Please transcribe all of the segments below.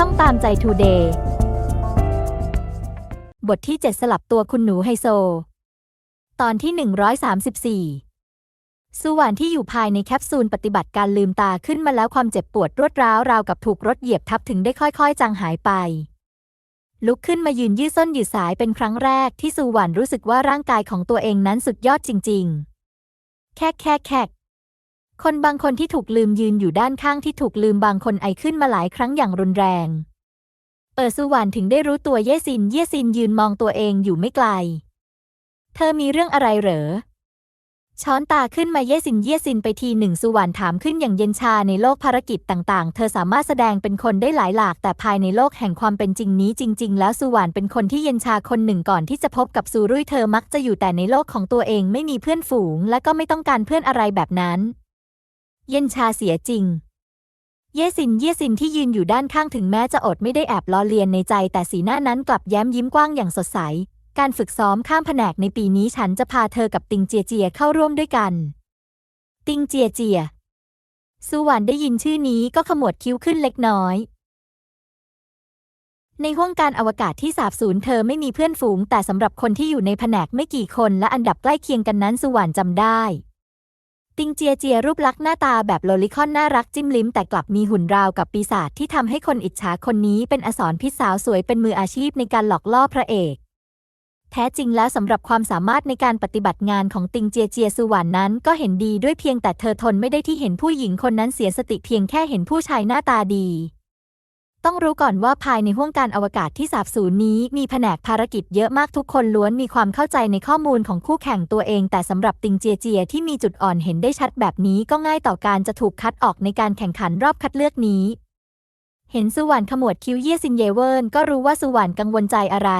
ช่องตามใจทูเดย์บทที่ 7 สลับตัวคุณหนูไฮโซ ตอนที่ 134 สุวรรณที่อยู่ภายในแคปซูลปฏิบัติการลืมตาขึ้นมาแล้วความเจ็บปวดรวดร้าวราวกับถูกรถเหยียบทับถึงได้ค่อยๆ จางหายไป ลุกขึ้นมายืนยืดส้นยืดสายเป็นครั้งแรกที่สุวรรณรู้สึกว่าร่างกายของตัวเองนั้นสุดยอดจริง ๆ แค่แค่แค่ คนบางคนที่ถูกลืมยืนอยู่ด้านข้างที่ถูกลืมบางคนไอขึ้นมาหลายครั้งอย่างรุนแรง เปิดสุวรรณถึงได้รู้ตัวเยซิน เยซินยืนมองตัวเองอยู่ไม่ไกล เธอมีเรื่องอะไรเหรอ ช้อนตาขึ้นมาเยซิน เยซินไปทีหนึ่งสุวรรณถามขึ้นอย่างเย็นชาในโลกภารกิจต่างๆ เธอสามารถแสดงเป็นคนได้หลายหลาก แต่ภายในโลกแห่งความเป็นจริงนี้จริง ๆ แล้วสุวรรณเป็นคนที่เย็นชาคนหนึ่งก่อนที่จะพบกับซูรุ่ยเธอมักจะอยู่แต่ในโลกของตัวเองไม่มีเพื่อนฝูง และก็ไม่ต้องการเพื่อนอะไรแบบนั้น เย็นชาเสียจริง เยสินเยสินที่ยืนอยู่ด้านข้างถึงแม้จะอดไม่ได้แอบล้อเลียนในใจ แต่สีหน้านั้นกลับแย้มยิ้มกว้างอย่างสดใส การฝึกซ้อมข้ามแผนกในปีนี้ฉันจะพาเธอกับติงเจียเจียเข้าร่วมด้วยกัน ติงเจียเจียสุวรรณได้ยินชื่อนี้ก็ขมวดคิ้วขึ้นเล็กน้อย ในห้วงการอวกาศที่สาบสูญเธอไม่มีเพื่อนฝูง แต่สำหรับคนที่อยู่ในแผนกไม่กี่คนและอันดับใกล้เคียงกันนั้นสุวรรณจำได้ ติงเจียเจียรูปลักษณ์หน้าตาแบบโลลิคอนน่ารักจิ้มลิ้มแต่กลับมีหุ่นราวกับปีศาจที่ทำให้คนอิจฉาคนนี้เป็นอสรพิษสาวสวยเป็นมืออาชีพในการหลอกล่อพระเอกแท้จริงแล้วสำหรับความสามารถในการปฏิบัติงานของติงเจียเจียสุวรรณนั้นก็เห็นดีด้วยเพียงแต่เธอทนไม่ได้ที่เห็นผู้หญิงคนนั้นเสียสติเพียงแค่เห็นผู้ชายหน้าตาดี ต้องรู้ก่อนว่าภายในห้วงการอวกาศที่สาบสูญนี้ มีแผนกภารกิจเยอะมากทุกคนล้วนมีความเข้าใจในข้อมูลของคู่แข่งตัวเอง แต่สำหรับติงเจียเจียที่มีจุดอ่อนเห็นได้ชัดแบบนี้ก็ง่ายต่อการจะถูกคัดออกในการแข่งขันรอบคัดเลือกนี้ เห็นสุวรรณขมวดคิ้วเยี่ยซินเยเวิร์นก็รู้ว่าสุวรรณกังวลใจอะไร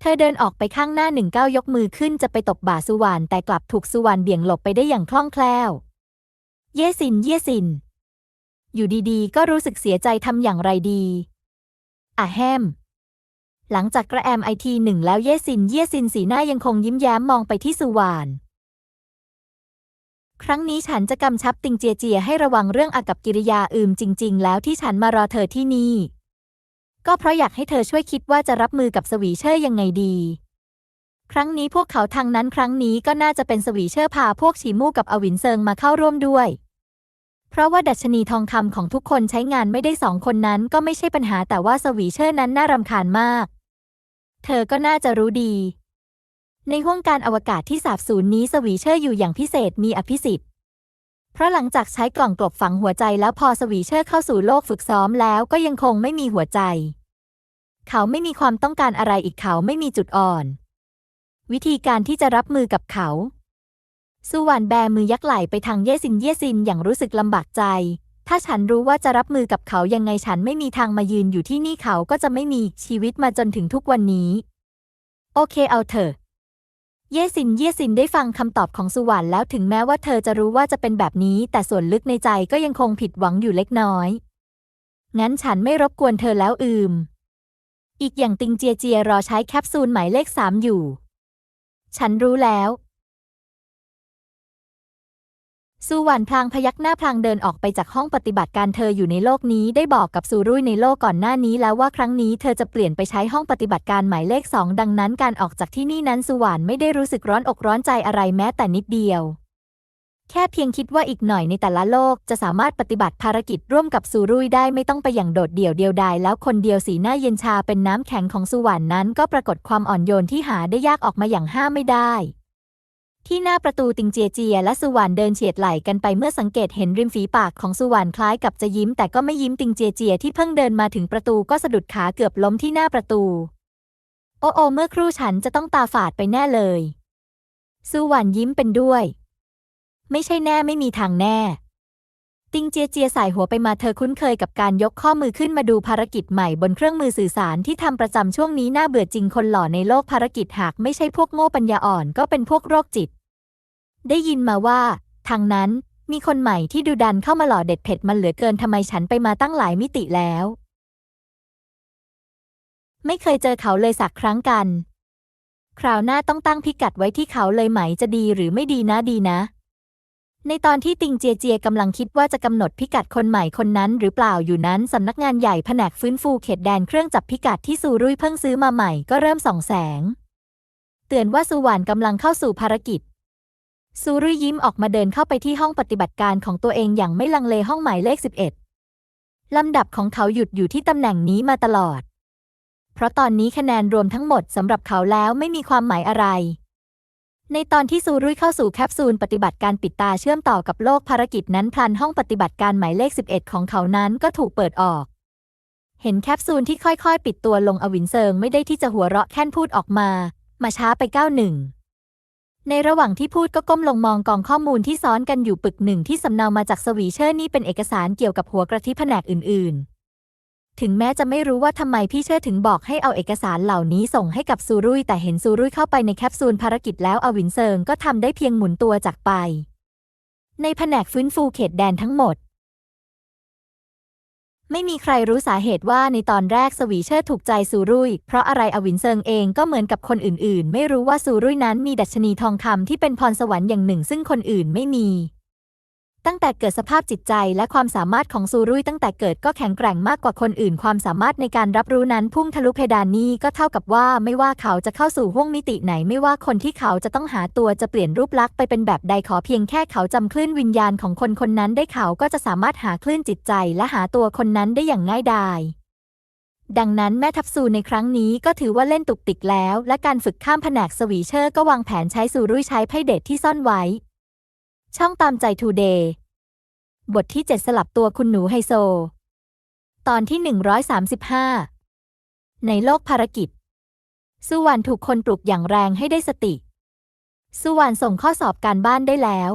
เธอเดินออกไปข้างหน้าหนึ่งก้าวยกมือขึ้นจะไปตบบ่าสุวรรณแต่กลับถูกสุวรรณเบี่ยงหลบไปได้อย่างคล่องแคล่ว เย่ซินเย่ซิน อยู่ดีๆ ก็รู้สึกเสียใจทำอย่างไรดีอะแฮม หลังจากกระแอมไอทีหนึ่งแล้วเยซิน เยซินสีหน้ายังคงยิ้มแย้มมองไปที่สุวรรณครั้งนี้ฉันจะกำชับติงเจียเจียให้ระวังเรื่องอากับกิริยาอืมจริง ๆ แล้วที่ฉันมารอเธอที่นี่ ก็เพราะอยากให้เธอช่วยคิดว่าจะรับมือกับสวีเชอร์ยังไงดี ครั้งนี้พวกเขาทางนั้นครั้งนี้ก็น่าจะเป็นสวีเชอร์พาพวกฉีมูกับอวินเซิงมาเข้าร่วมด้วย เพราะว่าดัชนีทองคำของทุกคนใช้งานไม่ได้สองคนนั้นก็ไม่ใช่ปัญหาแต่ว่าสวีเชอร์นั้นน่ารำคาญมาก เธอก็น่าจะรู้ดี ในห้วงการอวกาศที่สาบสูญนี้สวีเชอร์อยู่อย่างพิเศษมีอภิสิทธิ์เพราะหลังจากใช้กล่องกลบฝังหัวใจแล้วพอสวีเชอร์เข้าสู่โลกฝึกซ้อมแล้วก็ยังคงไม่มีหัวใจ เขาไม่มีความต้องการอะไรอีกเขาไม่มีจุดอ่อน วิธีการที่จะรับมือกับเขา สุวรรณแบมือยักไหล่ไปทางเยซินเยซินอย่างรู้สึกลำบากใจ ถ้าฉันรู้ว่าจะรับมือกับเขายังไงฉันไม่มีทางมายืนอยู่ที่นี่เขาก็จะไม่มีชีวิตมาจนถึงทุกวันนี้ โอเคเอาเถอะ เยซินเยซินได้ฟังคำตอบของสุวรรณแล้วถึงแม้ว่าเธอจะรู้ว่าจะเป็นแบบนี้ แต่ส่วนลึกในใจก็ยังคงผิดหวังอยู่เล็กน้อย งั้นฉันไม่รบกวนเธอแล้วอืม อีกอย่างติงเจียเจียรอใช้แคปซูลหมายเลขสามอยู่ ฉันรู้แล้ว สุวรรณพลางพยักหน้าพลางเดินออกไปจากห้องปฏิบัติการเธออยู่ในโลกนี้ได้บอกกับซูรุ่ยในโลกก่อนหน้านี้แล้วว่าครั้งนี้เธอจะเปลี่ยนไปใช้ห้องปฏิบัติการหมายเลขสองดังนั้นการออกจากที่นี่นั้นสุวรรณไม่ได้รู้สึกร้อนอกร้อนใจอะไรแม้แต่นิดเดียว แค่เพียงคิดว่าอีกหน่อยในแต่ละโลกจะสามารถปฏิบัติภารกิจร่วมกับซูรุ่ยได้ไม่ต้องไปอย่างโดดเดี่ยวเดียวดายแล้วคนเดียวสีหน้าเย็นชาเป็นน้ำแข็งของสุวรรณนั้น ก็ปรากฏความอ่อนโยนที่หาได้ยากออกมาอย่างห้ามไม่ได้ ที่หน้าประตูติงเจียเจียและสุวรรณเดินเฉียดไหลกันไปเมื่อสังเกตเห็นริมฝีปากของสุวรรณคล้ายกับจะยิ้มแต่ก็ไม่ยิ้มติงเจียเจียที่เพิ่งเดินมาถึงประตูก็สะดุดขาเกือบล้มที่หน้าประตู โอโอเมื่อครู่ฉันจะต้องตาฝาดไปแน่เลย สุวรรณยิ้มเป็นด้วย ไม่ใช่แน่ไม่มีทางแน่ ติงเจียเจียสายหัวไปมาเธอคุ้นเคยกับการยกข้อมือขึ้นมาดูภารกิจใหม่บนเครื่องมือสื่อสารที่ทำประจำช่วงนี้น่าเบื่อจริงคนหล่อในโลกภารกิจหากไม่ใช่พวกโง่ปัญญาอ่อนก็เป็นพวกโรคจิต ได้ยินมาว่า ทางนั้นมีคนใหม่ที่ดูดันเข้ามาหล่อเด็ดเผ็ดมันเหลือเกินทำไมฉันไปมาตั้งหลายมิติแล้ว ไม่เคยเจอเขาเลยสักครั้งกัน คราวหน้าต้องตั้งพิกัดไว้ที่เขาเลยไหมจะดีหรือไม่ดีนะดีนะ ในตอนที่ติงเจียเจียกำลังคิดว่าจะกำหนดพิกัดคนใหม่คนนั้น หรือเปล่าอยู่นั้นสำนักงานใหญ่แผนกฟื้นฟูเขตแดนเครื่องจับพิกัดที่ซูรุ่ยเพิ่งซื้อมาใหม่ก็เริ่มส่องแสง เตือนว่าซูหวานกำลังเข้าสู่ภารกิจซูรุ่ยยิ้มออกมาเดินเข้าไปที่ห้องปฏิบัติการของตัวเองอย่างไม่ลังเลห้องหมายเลข 11 ลำดับของเขาหยุดอยู่ที่ตำแหน่งนี้มาตลอด เพราะตอนนี้คะแนนรวมทั้งหมดสำหรับเขาแล้วไม่มีความหมายอะไร ในตอนที่ซูรุ่ยเข้าสู่แคปซูลปฏิบัติการปิดตาเชื่อมต่อกับโลกภารกิจนั้นพลันห้องปฏิบัติการหมายเลข 11 ของเขานั้นก็ถูกเปิดออก เห็นแคปซูลที่ค่อยๆ ปิดตัวลงอวินเซิงไม่ได้ที่จะหัวเราะแค่นพูดออกมา มาช้าไปก้าวหนึ่ง ในระหว่างที่พูดก็ก้มลงมองกองข้อมูลที่ซ้อนกันอยู่ปึกหนึ่งที่สำเนามาจากสวีเชอร์นี่เป็นเอกสารเกี่ยวกับหัวกระทิแผนกอื่นๆ ถึงแม้จะไม่รู้ว่าทำไมพี่เชอร์ถึงบอกให้เอาเอกสารเหล่านี้ส่งให้กับซูรุ่ยแต่เห็นซูรุ่ยเข้าไปในแคปซูลภารกิจแล้วอวินเซิงก็ทำได้เพียงหมุนตัวจากไป ในแผนกฟื้นฟูเขตแดนทั้งหมด ไม่มีใครรู้สาเหตุว่าในตอนแรกสวีเชอร์ถูกใจซูรุ่ยเพราะอะไรอวินเซิงเองก็เหมือนกับคนอื่นๆ ไม่รู้ว่าซูรุ่ยนั้นมีดัชนีทองคำที่เป็นพรสวรรค์อย่างหนึ่ง ซึ่งคนอื่นไม่มี ตั้งแต่เกิดสภาพจิตใจและความสามารถของซูรุยตั้งแต่เกิดก็แข็งแกร่งมากกว่าคนอื่น ความสามารถในการรับรู้นั้นพุ่งทะลุเพดานนี้ก็เท่ากับว่าไม่ว่าเขาจะเข้าสู่ห้วงมิติไหนไม่ว่าคนที่เขาจะต้องหาตัวจะเปลี่ยนรูปลักษณ์ไปเป็นแบบใดขอเพียงแค่เขาจำคลื่นวิญญาณของคนคนนั้นได้เขาก็จะสามารถหาคลื่นจิตใจและหาตัวคนนั้นได้อย่างง่ายดายดังนั้นแม่ทัพซูในครั้งนี้ก็ถือว่าเล่นตุกติกแล้ว และการฝึกข้ามแผนกสวีเชอร์ก็วางแผนใช้ซูรุ่ยใช้ไพ่เดทที่ซ่อนไว้ ช่องตามใจทูเดย์ บทที่ 7 สลับตัวคุณหนูไฮโซ ตอนที่ 135 ในโลกภารกิจ สุวรรณถูกคนปลุกอย่างแรงให้ได้สติ สุวรรณส่งข้อสอบการบ้านได้แล้ว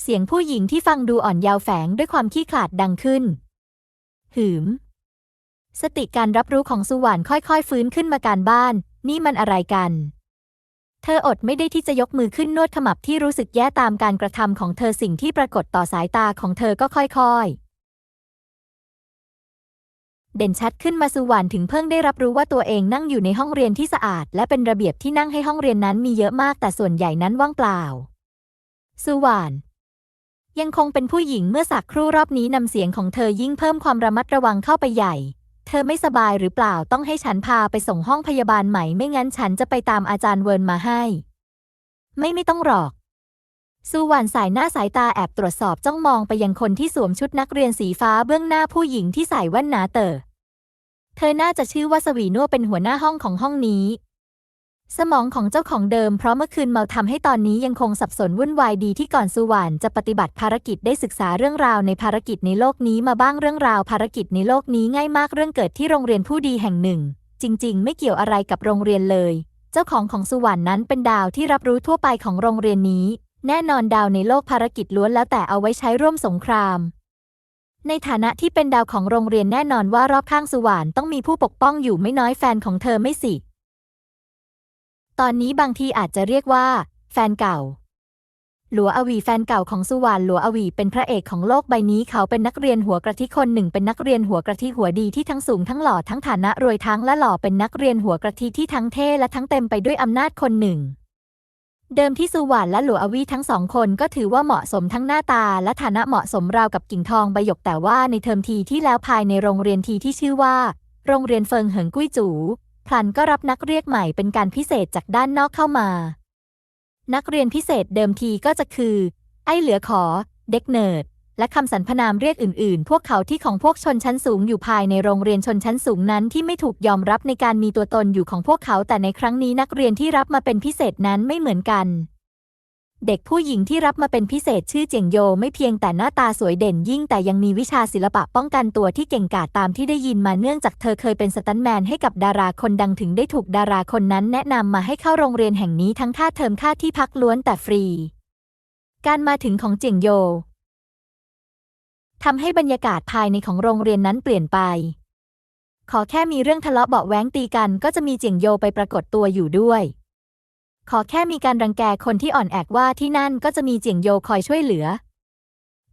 เสียงผู้หญิงที่ฟังดูอ่อนเยาว์แฝงด้วยความขี้ขลาดดังขึ้น หืม สติการรับรู้ของสุวรรณค่อยๆ ฟื้นขึ้นมาการบ้าน นี่มันอะไรกัน เธออดไม่ได้ที่จะยกมือขึ้นนวดขมับที่รู้สึกแย่ตามการกระทำของเธอสิ่งที่ปรากฏต่อสายตาของเธอก็ค่อยๆ เด่นชัดขึ้นมาสุวรรณถึงเพิ่งได้รับรู้ว่าตัวเองนั่งอยู่ในห้องเรียนที่สะอาด และเป็นระเบียบที่นั่งให้ห้องเรียนนั้นมีเยอะมากแต่ส่วนใหญ่นั้นว่างเปล่า สุวรรณยังคงเป็นผู้หญิงเมื่อสักครู่รอบนี้นำเสียงของเธอยิ่งเพิ่มความระมัดระวังเข้าไปใหญ่ เธอไม่สบายหรือเปล่าต้องให้ฉันพาไปส่งห้องพยาบาลใหม่ไม่งั้นฉันจะไปตามอาจารย์เวิร์นมาให้ ไม่ไม่ต้องหรอกสุวรรณสายหน้าสายตาแอบตรวจสอบจ้องมองไปยังคนที่สวมชุดนักเรียนสีฟ้าเบื้องหน้าผู้หญิงที่ใส่แว่นหนาเต๋อเธอน่าจะชื่อว่าสวีนัวเป็นหัวหน้าห้องของห้องนี้ สมองของเจ้าของเดิมเพราะเมื่อคืนเมาทำให้ตอนนี้ยังคงสับสนวุ่นวายดีที่ก่อนสุวรรณจะปฏิบัติภารกิจได้ศึกษาเรื่องราวในภารกิจในโลกนี้มาบ้างเรื่องราวภารกิจในโลกนี้ง่ายมากเรื่องเกิดที่โรงเรียนผู้ดีแห่งหนึ่ง จริง ๆ ไม่เกี่ยวอะไรกับโรงเรียนเลย เจ้าของของสุวรรณนั้นเป็นดาวที่รับรู้ทั่วไปของโรงเรียนนี้ แน่นอนดาวในโลกภารกิจล้วนแล้วแต่เอาไว้ใช้ร่วมสงคราม ในฐานะที่เป็นดาวของโรงเรียนแน่นอนว่ารอบข้างสุวรรณต้องมีผู้ปกป้องอยู่ไม่น้อยแฟนของเธอไม่สิ ตอนนี้บางทีอาจจะเรียกว่า แฟนเก่า หลัวอวีแฟนเก่าของสุวรรณหลัวอวีเป็นพระเอกของโลกใบนี้เขาเป็นนักเรียนหัวกระทิคนหนึ่งเป็นนักเรียนหัวกระทิหัวดีที่ทั้งสูงทั้งหล่อทั้งฐานะรวยทั้งและหล่อเป็นนักเรียนหัวกระทิที่ทั้งเท่และทั้งเต็มไปด้วยอำนาจคนหนึ่งเดิมที่สุวรรณและหลัวอวีทั้งสองคนก็ถือว่าเหมาะสมทั้งหน้าตาและฐานะเหมาะสมราวกับกิ่งทองใบหยกแต่ว่าในเทอมทีที่แล้วภายในโรงเรียนทีที่ชื่อว่า โรงเรียนเฟิงเหิงกุ้ยจู พลันก็รับนักเรียกใหม่เป็นการพิเศษจากด้านนอกเข้ามา นักเรียนพิเศษเดิมทีก็จะคือ ไอ้เหลือขอ เด็กเนิร์ดและคำสรรพนามเรียกอื่น ๆ พวกเขาที่ของพวกชนชั้นสูงอยู่ภายในโรงเรียนชนชั้นสูงนั้นที่ไม่ถูกยอมรับในการมีตัวตนอยู่ของพวกเขาแต่ในครั้งนี้นักเรียนที่รับมาเป็นพิเศษนั้นไม่เหมือนกัน เด็กผู้หญิงที่รับมาเป็นพิเศษชื่อเจียงโยไม่เพียงแต่หน้าตาสวยเด่นยิ่งแต่ยังมีวิชาศิลปะป้องกันตัวที่เก่งกาจตามที่ได้ยินมาเนื่องจากเธอเคยเป็นสตันแมนให้กับดาราคนดังถึงได้ถูกดาราคนนั้นแนะนำมาให้เข้าโรงเรียนแห่งนี้ทั้งค่าเทอมค่าที่พักล้วนแต่ฟรี การมาถึงของเจียงโยทำให้บรรยากาศภายในของโรงเรียนนั้นเปลี่ยนไป ขอแค่มีเรื่องทะเลาะเบาะแว้งตีกันก็จะมีเจียงโยไปปรากฏตัวอยู่ด้วย ขอแค่มีการรังแกคนที่อ่อนแอกว่าที่นั่นก็จะมีเจียงโยคอยช่วยเหลือ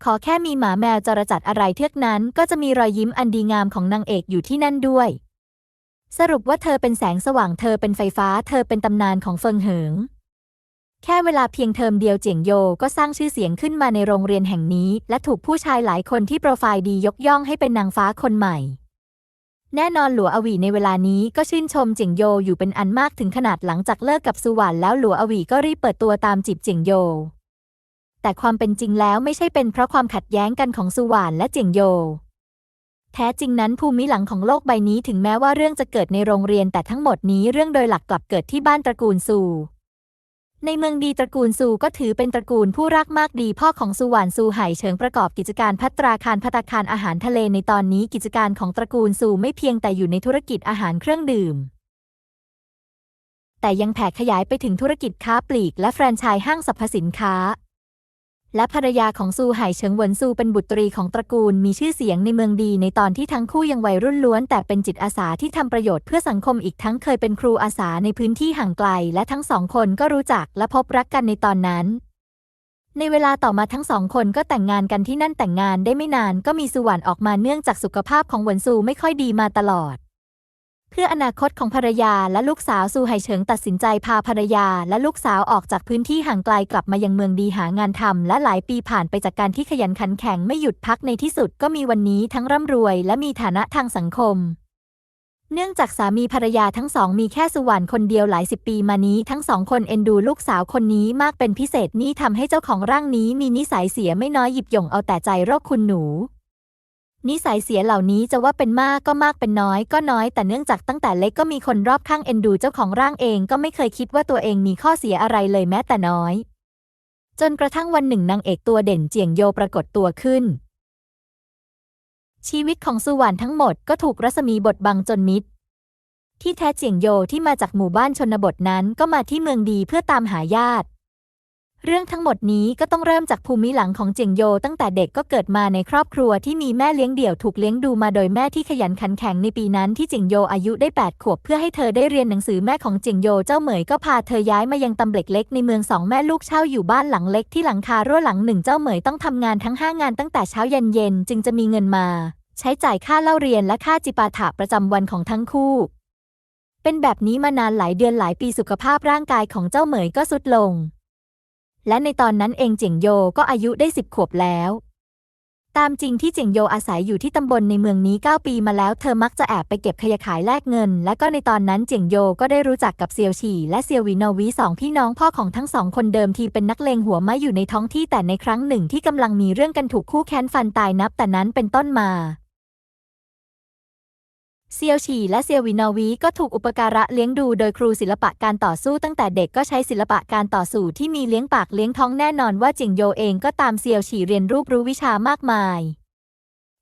ขอแค่มีหมาแมวจรจัดอะไรเทือกนั้น ก็จะมีรอยยิ้มอันดีงามของนางเอกอยู่ที่นั่นด้วย สรุปว่าเธอเป็นแสงสว่างเธอเป็นไฟฟ้า เธอเป็นตำนานของเฟิงเหิง แค่เวลาเพียงเทอมเดียวเจียงโยก็สร้างชื่อเสียงขึ้นมาในโรงเรียนแห่งนี้ และถูกผู้ชายหลายคนที่โปรไฟล์ดียกย่องให้เป็นนางฟ้าคนใหม่ แน่นอนหลัวอวีในเวลานี้ก็ชื่นชมเจียงโยอยู่เป็นอันมากถึงขนาดหลังจากเลิกกับสุวรรณแล้วหลัวอวีก็รีบเปิดตัวตามจีบเจียงโย แต่ความเป็นจริงแล้วไม่ใช่เป็นเพราะความขัดแย้งกันของสุวรรณและเจียงโย แท้จริงนั้นภูมิหลังของโลกใบนี้ถึงแม้ว่าเรื่องจะเกิดในโรงเรียนแต่ทั้งหมดนี้เรื่องโดยหลักกลับเกิดที่บ้านตระกูลซู ในเมืองดีตระกูลซูก็ถือเป็นตระกูลผู้รักมากดีพ่อของซูหวานซูไห่เฉิงประกอบกิจการพัตราคารพัตตาคารอาหารทะเลในตอนนี้กิจการของตระกูลซูไม่เพียงแต่อยู่ในธุรกิจอาหารเครื่องดื่ม แต่ยังแผ่ขยายไปถึงธุรกิจค้าปลีกและแฟรนไชส์ห้างสรรพสินค้า และภรรยาของซูไห่เฉิงหวนซูเป็นบุตรีของตระกูลมีชื่อเสียงในเมืองดีในตอนที่ทั้งคู่ยังวัยรุ่นล้วน แต่เป็นจิตอาสาที่ทำประโยชน์เพื่อสังคมอีกทั้งเคยเป็นครูอาสาในพื้นที่ห่างไกล และทั้งสองคนก็รู้จักและพบรักกันในตอนนั้น ในเวลาต่อมาทั้งสองคนก็แต่งงานกันที่นั่นแต่งงานได้ไม่นานก็มีสุวรรณออกมาเนื่องจากสุขภาพของหวนซูไม่ค่อยดีมาตลอด เพื่ออนาคตของภรรยาและลูกสาวซูไห่เฉิงตัดสินใจพาภรรยาและลูกสาวออกจากพื้นที่ห่างไกลกลับมายังเมืองดีหางานทำและหลายปีผ่านไปจากการที่ขยันขันแข็งไม่หยุดพักในที่สุดก็มีวันนี้ทั้งร่ำรวยและมีฐานะทางสังคม เนื่องจากสามีภรรยาทั้งสองมีแค่สุวรรณคนเดียวหลายสิบปีมานี้ทั้งสองคนเอ็นดูลูกสาวคนนี้มากเป็นพิเศษนี่ทำให้เจ้าของร่างนี้มีนิสัยเสียไม่น้อยหยิบหย่งเอาแต่ใจโรคคุณหนู นิสัยเสียเหล่านี้จะว่าเป็นมากก็มากเป็นน้อยก็น้อย แต่เนื่องจากตั้งแต่เล็กก็มีคนรอบข้างเอ็นดูเจ้าของร่างเองก็ไม่เคยคิดว่าตัวเองมีข้อเสียอะไรเลยแม้แต่น้อย จนกระทั่งวันหนึ่งนางเอกตัวเด่นเจียงโยปรากฏตัวขึ้น ชีวิตของสุวรรณทั้งหมดก็ถูกรัศมีบดบังจนมิดที่แท้เจียงโยที่มาจากหมู่บ้านชนบทนั้นก็มาที่เมืองดีเพื่อตามหาญาติ เรื่องทั้งหมดนี้ก็ต้องเริ่มจากภูมิหลังของเจียงโย ตั้งแต่เด็กก็เกิดมาในครอบครัวที่มีแม่เลี้ยงเดี่ยวถูกเลี้ยงดูมาโดยแม่ที่ขยันขันแข็งในปีนั้นที่เจียงโยอายุได้ 8 ขวบเพื่อให้เธอได้เรียนหนังสือแม่ของเจียงโยเจ้าเหมยก็พาเธอย้ายมายังตำเล็กเล็กในเมืองสองแม่ลูกเช่าอยู่บ้านหลังเล็กที่หลังคารั่วหลังหนึ่งเจ้าเหมยต้องทำงานทั้งห้างานตั้งแต่เช้าเย็นเย็นจึงจะมีเงินมา ใช้จ่ายค่าเล่าเรียนและค่าจิปาถะประจำวันของทั้งคู่เป็นแบบนี้มานานหลายเดือนหลายปีสุขภาพร่างกายของเจ้าเหมยก็ทรุดลง และในตอนนั้นเองเจียงโยก็อายุได้สิบขวบแล้ว ตามจริงที่เจียงโยอาศัยอยู่ที่ตำบลในเมืองนี้ 9 ปีมาแล้วเธอมักจะแอบไปเก็บขยะขายแลกเงิน และก็ในตอนนั้นเจียงโยก็ได้รู้จักกับเซียวฉีและเซียววินอวีสองพี่น้องพ่อของทั้งสองคนเดิมทีเป็นนักเลงหัวไม้อยู่ในท้องที่แต่ในครั้งหนึ่งที่กำลังมีเรื่องกันถูกคู่แค้นฟันตายนับแต่นั้นเป็นต้นมา เซียวฉีและเซียววินอวีก็ถูกอุปการะเลี้ยงดูโดยครูศิลปะการต่อสู้ตั้งแต่เด็กก็ใช้ศิลปะการต่อสู้ที่มีเลี้ยงปากเลี้ยงท้องแน่นอนว่าจิงโยเองก็ตามเซียวฉีเรียนรูปรู้วิชามากมาย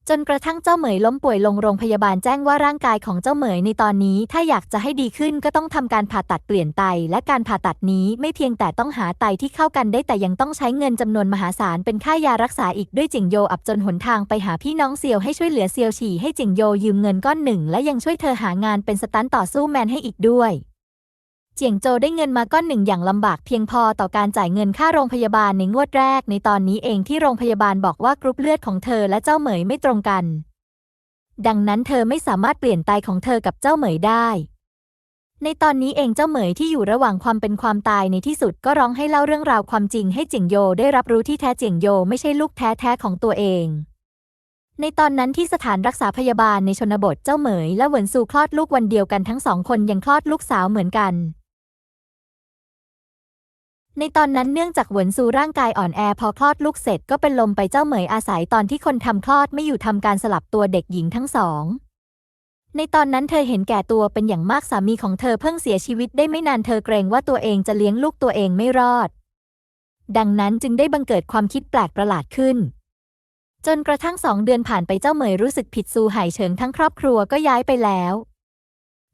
จนกระทั่งเจ้าเหมยล้มป่วยลงโรงพยาบาลแจ้งว่าร่างกายของเจ้าเหมยในตอนนี้ถ้าอยากจะให้ดีขึ้นก็ต้องทำการผ่าตัดเปลี่ยนไต และการผ่าตัดนี้ไม่เพียงแต่ต้องหาไตที่เข้ากันได้แต่ยังต้องใช้เงินจำนวนมหาศาลเป็นค่ายารักษาอีกด้วยจิงโยอับจนหนทางไปหาพี่น้องเซียวให้ช่วยเหลือเซียวฉี่ให้จิงโยยืมเงินก้อนหนึ่งและยังช่วยเธอหางานเป็นสตันต์ต่อสู้แมนให้อีกด้วย เจียงโจได้เงินมาก้อนหนึ่งอย่างลำบากเพียงพอต่อการจ่ายเงินค่าโรงพยาบาลในงวดแรกในตอนนี้เองที่โรงพยาบาลบอกว่ากรุ๊ปเลือดของเธอและเจ้าเหมยไม่ตรงกัน ดังนั้นเธอไม่สามารถเปลี่ยนไตของเธอกับเจ้าเหมยได้ ในตอนนี้เองเจ้าเหมยที่อยู่ระหว่างความเป็นความตายในที่สุดก็ร้องให้เล่าเรื่องราวความจริงให้เจียงโยได้รับรู้ที่แท้เจียงโยไม่ใช่ลูกแท้ๆของตัวเองในตอนนั้นที่สถานรักษาพยาบาลในชนบทเจ้าเหมยและเหวินซูคลอดลูกวันเดียวกันทั้งสองคนยังคลอดลูกสาวเหมือนกัน ในตอนนั้นเนื่องจากหวนซูร่างกายอ่อนแอพอคลอดลูกเสร็จก็เป็นลมไปเจ้าเหมยอาศัยตอนที่คนทำคลอดไม่อยู่ทำการสลับตัวเด็กหญิงทั้งสอง ในตอนนั้นเธอเห็นแก่ตัวเป็นอย่างมากสามีของเธอเพิ่งเสียชีวิตได้ไม่นานเธอเกรงว่าตัวเองจะเลี้ยงลูกตัวเองไม่รอด ดังนั้นจึงได้บังเกิดความคิดแปลกประหลาดขึ้น จนกระทั่งสองเดือนผ่านไปเจ้าเหมยรู้สึกผิดซูไห่เฉิงทั้งครอบครัวก็ย้ายไปแล้ว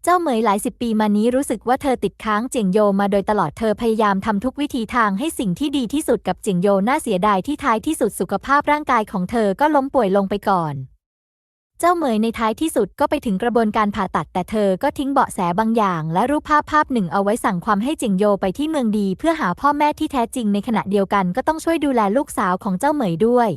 เจ้าเหมยหลายสิบปีมานี้รู้สึกว่าเธอติดค้างเจียงโยมาโดยตลอดเธอพยายามทำทุกวิธีทางให้สิ่งที่ดีที่สุดกับเจียงโยน่าเสียดายที่ท้ายที่สุดสุขภาพร่างกายของเธอก็ล้มป่วยลงไปก่อน เจ้าเหมยในท้ายที่สุดก็ไปถึงกระบวนการผ่าตัดแต่เธอก็ทิ้งเบาะแสบางอย่าง และรูปภาพภาพหนึ่งเอาไว้สั่งความให้เจิงโยไปที่เมืองดี เพื่อหาพ่อแม่ที่แท้จริงในขณะเดียวกันก็ต้องช่วยดูแลลูกสาวของเจ้าเหมยด้วย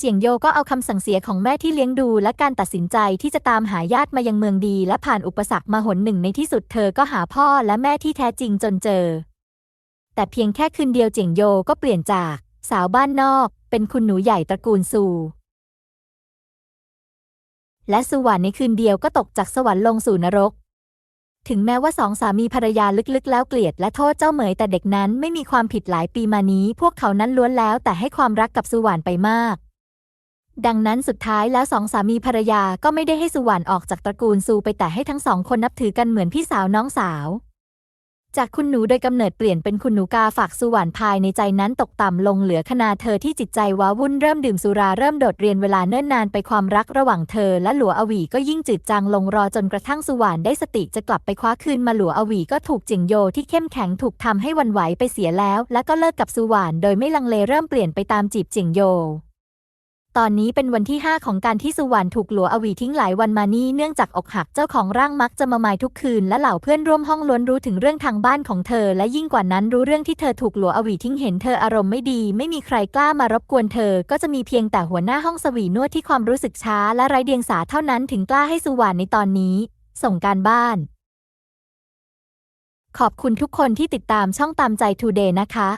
เจียงโยก็เอาคำสั่งเสียของแม่ที่เลี้ยงดูและการตัดสินใจที่จะตามหาญาติมายังเมืองดี และผ่านอุปสรรคมาหนหนึ่งในที่สุดเธอก็หาพ่อและแม่ที่แท้จริงจนเจอ แต่เพียงแค่คืนเดียวเจียงโยก็เปลี่ยนจาก สาวบ้านนอก เป็นคุณหนูใหญ่ตระกูลซูและสวรรณในคืนเดียวก็ตกจากสวรรค์ลงสู่นรก ถึงแม้ว่าสองสามีภรรยาลึกๆ แล้วเกลียดและโทษเจ้าเหมยแต่เด็กนั้นไม่มีความผิดหลายปีมานี้ พวกเขานั้นล้วนแล้วแต่ให้ความรักกับสวรรณไปมาก ดังนั้นสุดท้ายแล้วสองสามีภรรยาก็ไม่ได้ให้สุวรรณออกจากตระกูลซูไปแต่ให้ทั้งสองคนนับถือกันเหมือนพี่สาวน้องสาว จากคุณหนูโดยกำเนิดเปลี่ยนเป็นคุณหนูกาฝากสุวรรณภายในใจนั้นตกต่ำลงเหลือขนาเธอที่จิตใจว้าวุ่นเริ่มดื่มสุราเริ่มโดดเรียนเวลาเนิ่นนานไปความรักระหว่างเธอและหลัวอวีก็ยิ่งจืดจางลงรอจนกระทั่งสุวรรณได้สติจะกลับไปคว้าคืนมาหลัวอวีก็ถูกจิงโยที่เข้มแข็งถูกทำให้วันไหวไปเสียแล้ว และก็เลิกกับสุวรรณโดยไม่ลังเลเริ่มเปลี่ยนไปตามจีบจิงโย ตอนนี้เป็นวันที่ 5 ของการที่สุวรรณถูกหลัวอวีทิ้งหลายวันมานี่เนื่องจากอกหักเจ้าของร่างมักจะมาหมายทุกคืน และเหล่าเพื่อนร่วมห้องล้วนรู้ถึงเรื่องทางบ้านของเธอ และยิ่งกว่านั้นรู้เรื่องที่เธอถูกหลัวอวีทิ้งเห็นเธออารมณ์ไม่ดี ไม่มีใครกล้ามารบกวนเธอ ก็จะมีเพียงแต่หัวหน้าห้องสวีนวดที่ความรู้สึกช้า และไร้เดียงสาเท่านั้นถึงกล้าให้สุวรรณในตอนนี้ ส่งการบ้าน ขอบคุณทุกคนที่ติดตามช่องตามใจทูเดย์นะคะ